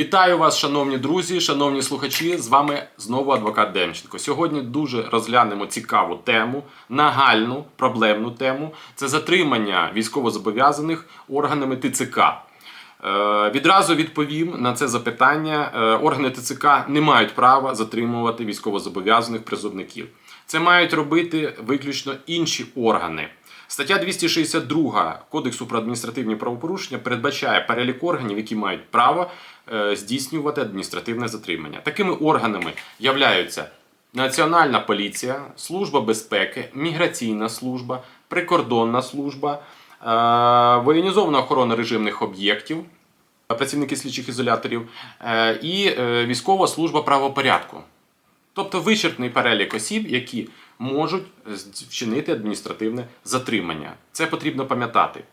Вітаю вас, шановні друзі, шановні слухачі. З вами знову адвокат Демченко. Сьогодні дуже розглянемо цікаву тему, нагальну проблемну тему. Це затримання військовозобов'язаних органами ТЦК. Е, відразу відповім на це запитання. Е, органи ТЦК не мають права затримувати військовозобов'язаних призовників. Це мають робити виключно інші органи. Стаття 262 Кодексу про адміністративні правопорушення передбачає перелік органів, які мають право е, здійснювати адміністративне затримання. Такими органами являються Національна поліція, Служба безпеки, Міграційна служба, Прикордонна служба, воєнізована охорона режимних об'єктів, працівники слідчих ізоляторів е, і е, військова служба правопорядку. Тобто вичерпний перелік осіб, які можуть вчинити адміністративне затримання. Це потрібно пам'ятати.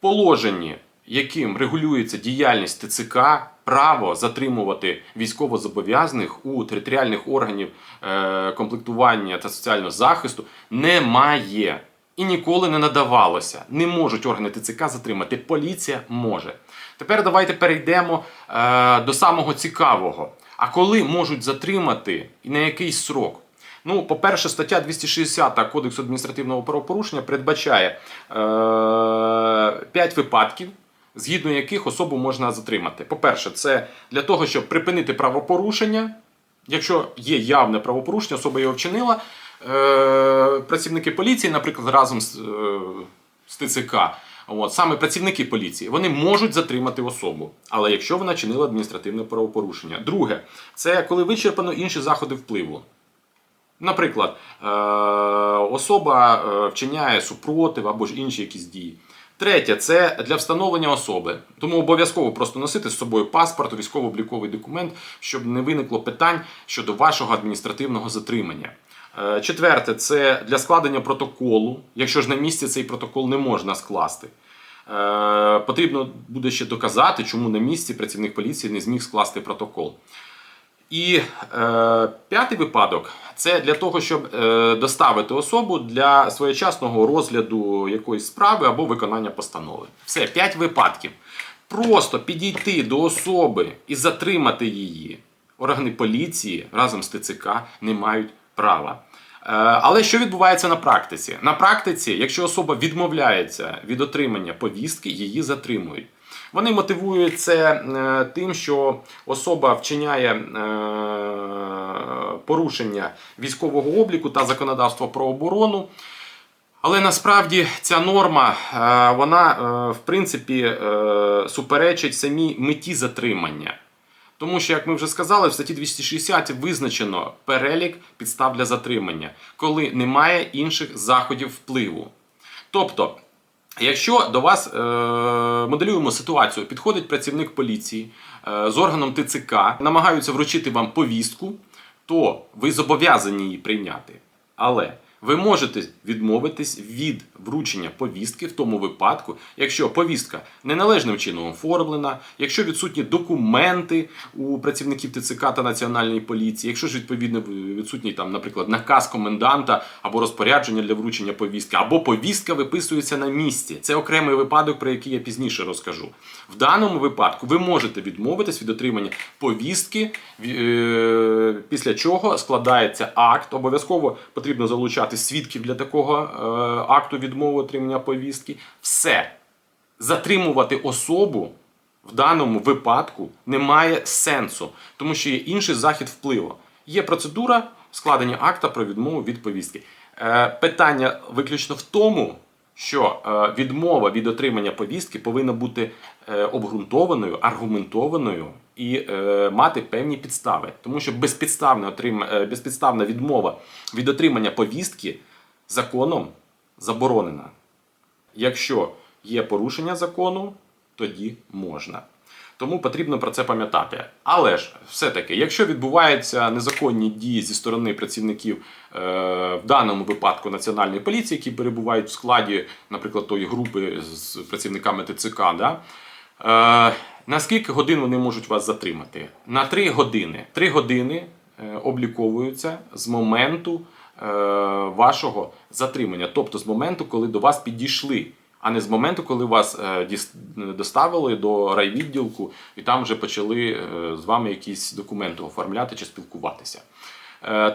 Положенні, яким регулюється діяльність ТЦК, право затримувати військовозобов'язаних у територіальних органів е, комплектування та соціального захисту немає. І ніколи не надавалося. Не можуть органи ТЦК затримати. Поліція може. Тепер давайте перейдемо е, до самого цікавого. А коли можуть затримати і на який срок? Ну, по-перше, стаття 260 Кодексу адміністративного правопорушення передбачає е, 5 випадків, згідно яких особу можна затримати. По-перше, це для того, щоб припинити правопорушення. Якщо є явне правопорушення, особа його вчинила, працівники поліції, наприклад, разом з, е, з ТЦК, от, саме працівники поліції, вони можуть затримати особу, але якщо вона чинила адміністративне правопорушення. Друге, це коли вичерпано інші заходи впливу. Наприклад, е, особа е, вчиняє супротив або ж інші якісь дії. Третє це для встановлення особи. Тому обов'язково просто носити з собою паспорт, військово-обліковий документ, щоб не виникло питань щодо вашого адміністративного затримання. Е, Четверте це для складення протоколу, якщо ж на місці цей протокол не можна скласти. Е, Потрібно буде ще доказати, чому на місці працівник поліції не зміг скласти протокол. І е, п'ятий випадок це для того, щоб е, доставити особу для своєчасного розгляду якоїсь справи або виконання постанови. Все, п'ять випадків. Просто підійти до особи і затримати її. Органи поліції разом з ТЦК не мають права. Е, Але що відбувається на практиці? На практиці, якщо особа відмовляється від отримання повістки, її затримують. Вони мотивують це е, тим, що особа вчиняє е, порушення військового обліку та законодавства про оборону. Але насправді ця норма вона в принципі суперечить самій меті затримання. Тому що, як ми вже сказали, в статті 260 визначено перелік підстав для затримання, коли немає інших заходів впливу. Тобто, якщо до вас е, моделюємо ситуацію, підходить працівник поліції е, з органом ТЦК, намагаються вручити вам повістку, то ви зобов'язані її прийняти. Але ви можете відмовитись від вручення повістки в тому випадку, якщо повістка неналежним чином оформлена, якщо відсутні документи у працівників ТЦК та Національної поліції, якщо ж відповідно відсутній там, наприклад, наказ коменданта або розпорядження для вручення повістки, або повістка виписується на місці. Це окремий випадок, про який я пізніше розкажу. В даному випадку ви можете відмовитись від отримання повістки, е, після чого складається акт. Обов'язково потрібно залучати свідків для такого е, акту відмови отримання повістки. Все. Затримувати особу в даному випадку немає сенсу, тому що є інший захід впливу. Є процедура складення акта про відмову від повістки. Е, питання виключно в тому, що е, відмова від отримання повістки повинна бути е, обґрунтованою, аргументованою і е, мати певні підстави. Тому що безпідставна, отрим... е, безпідставна відмова від отримання повістки законом заборонена. Якщо є порушення закону, тоді можна. Тому потрібно про це пам'ятати. Але ж все-таки, якщо відбуваються незаконні дії зі сторони працівників е, в даному випадку національної поліції, які перебувають в складі, наприклад, тої групи з працівниками ТЦК, да, е, на скільки годин вони можуть вас затримати? На 3 години. 3 години е, обліковуються з моменту е, вашого затримання, тобто з моменту, коли до вас підійшли. а не з моменту, коли вас е, доставили до райвідділку і там вже почали з вами якісь документи оформляти чи спілкуватися.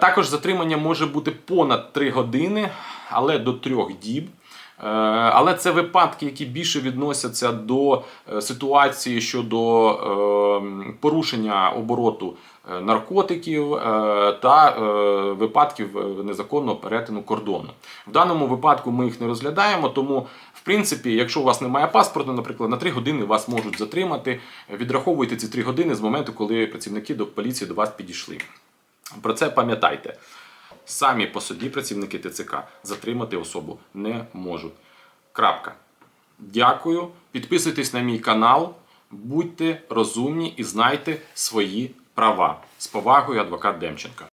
Також затримання може бути понад 3 години, але до 3 діб. Е, Але це випадки, які більше відносяться до е, ситуації щодо е, порушення обороту е, наркотиків та випадків незаконного перетину кордону. В даному випадку ми їх не розглядаємо, тому, в принципі, якщо у вас немає паспорту, наприклад, на 3 години вас можуть затримати. Відраховуйте ці 3 години з моменту, коли працівники до поліції до вас підійшли. Про це пам'ятайте. Самі по собі працівники ТЦК затримати особу не можуть. Крапка. Дякую. Підписуйтесь на мій канал, будьте розумні і знайте свої права. З повагою, адвокат Демченко.